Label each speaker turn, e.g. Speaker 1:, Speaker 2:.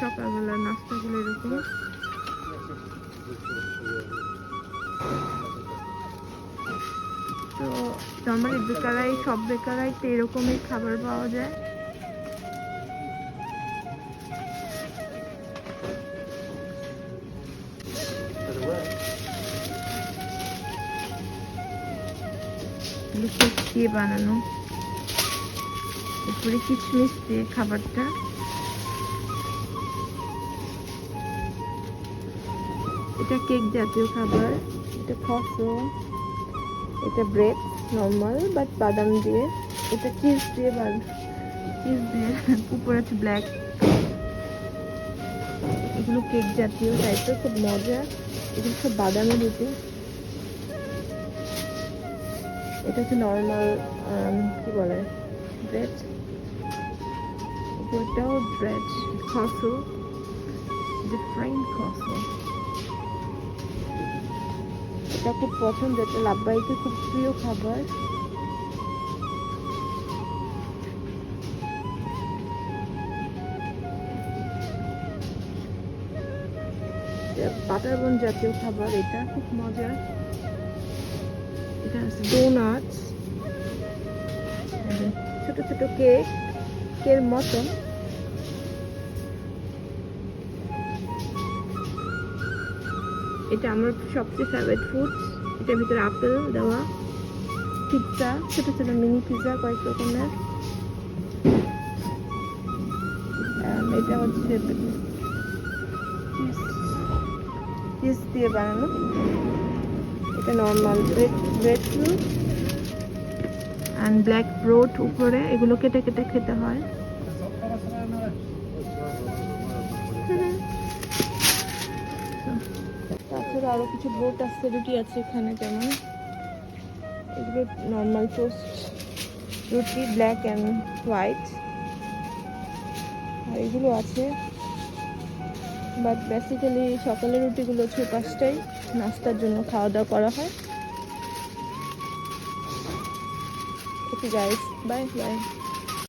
Speaker 1: সকালবেলার নাস্তাগুলো এরকম। তো নর্মালি বেকারাই, সব বেকারাইতে এরকমই খাবার পাওয়া যায়। দিয়ে বানানো। উপরে কিচমিচ দিয়ে খাবারটা। এটা কেক জাতীয় খাবার, এটা খসো এটা ব্রেড নর্মাল বাট বাদাম দিয়ে, এটা চিজ দিয়ে চিজ দিয়ে, উপরে আছে ব্ল্যাক এগুলো কেক জাতীয় টাইপের খুব মজা। এগুলো সব বাদামের রুটি। এটা হচ্ছে নর্মাল কি বলে ব্রেড উপরটাও ব্রেড খসো ডিফারেন্ট খসো এটা খুব পছন্দ এটা লাভবাইকে খুব প্রিয় খাবার। বাটারবন জাতীয় খাবার, এটা খুব মজার। এটা আছে ডোনাটস ছোট ছোট কেক কের মতন। এটা আমার সবচেয়ে ফেভারিট ফুড এটার ভিতরে আপেল দেওয়া পিৎজা ছোট ছোট মিনি পিৎজা কয়েক রকমের। এটা হচ্ছে চিজ দিয়ে বানানো। এটা normal bread bread fruit and black bread উপরে এগুলো কেটে কেটে খেতে হয়। তাছাড়া আরও কিছু বোট আছে রুটি আছে এখানে যেমন। এগুলো নর্মাল টোস্ট রুটি ব্ল্যাক অ্যান্ড হোয়াইট আর এগুলো আছে। বাট বেসিক্যালি সকালের রুটিগুলো হচ্ছে পাঁচটাই নাস্তার জন্য খাওয়া দাওয়া করা হয়। Okay guys bye bye